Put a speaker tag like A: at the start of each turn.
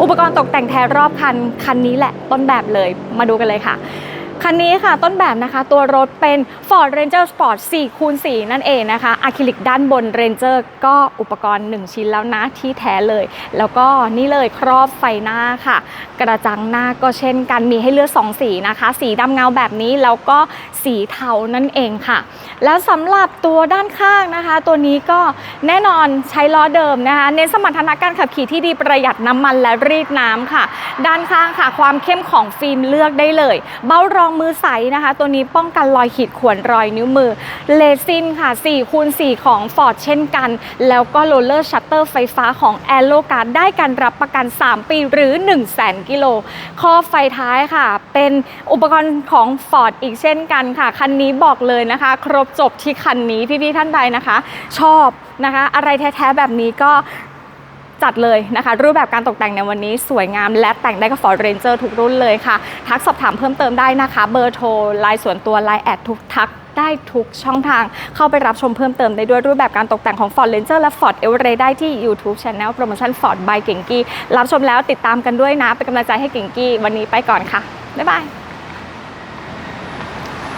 A: อุปกรณ์ตกแต่งแท้รอบคันคันนี้แหละต้นแบบเลยมาดูกันเลยค่ะ คันนี้ค่ะต้นแบบนะคะตัวรถเป็น Ford Ranger Sport 4คูณ4นั่นเองนะคะอะคริลิกด้านบน Ranger ก็อุปกรณ์ 1 ชิ้นแล้วนะที่แท้เลย แล้วก็นี่เลยครอบไฟหน้าค่ะ กระจังหน้าก็เช่นกันมีให้เลือก 2 สีนะคะ สีดำเงาแบบนี้แล้วก็สีเทานั่นเองค่ะ แล้วสำหรับตัวด้านข้างนะคะ ตัวนี้ก็แน่นอนใช้ล้อเดิมนะคะเน้นสมรรถนะการขับขี่ที่ดีประหยัดน้ำมันและรีดน้ำค่ะ ด้านข้างค่ะ ความเข้มของฟิล์มเลือกได้เลย เบ้ารองมือใสนะคะ ตัวนี้ป้องกันรอยขีดข่วนรอยนิ้วมือเลซินค่ะ4คูณ4ของ Ford เช่นกัน แล้วก็โรลเลอร์ชัตเตอร์ไฟฟ้าของ a อ r o g a r d ได้การรับประกัน 3 ปีหรือ 1 0 0 0 0 0กิโลข้อไฟท้ายค่ะ เป็นอุปกรณ์ของ Ford อีกเช่นกันค่ะ คันนี้บอกเลยนะคะ ครบจบที่คันนี้พี่ๆท่านใดนะคะ ชอบนะคะ อะไรแท้ๆแบบนี้ก็ จัดเลยนะคะ รูปแบบการตกแต่งในวันนี้สวยงาม และแต่งได้กับ Ford Ranger ทุกรุ่นเลยค่ะ ทักสอบถามเพิ่มเติมได้นะคะ เบอร์โทรไลน์ส่วนตัวไลน์แอดทุกทักได้ทุกช่องทาง เข้าไปรับชมเพิ่มเติมได้ด้วยรูปแบบการตกแต่งของ Ford Ranger และ Ford e v e r e ได้ที่ YouTube Channel Promotion Ford by เก่งกี้รับชมแล้วติดตามกันด้วยนะ เป็นกำลังใจให้เก่งกี้วันนี้ไปก่อนค่ะ บ๊ายบาย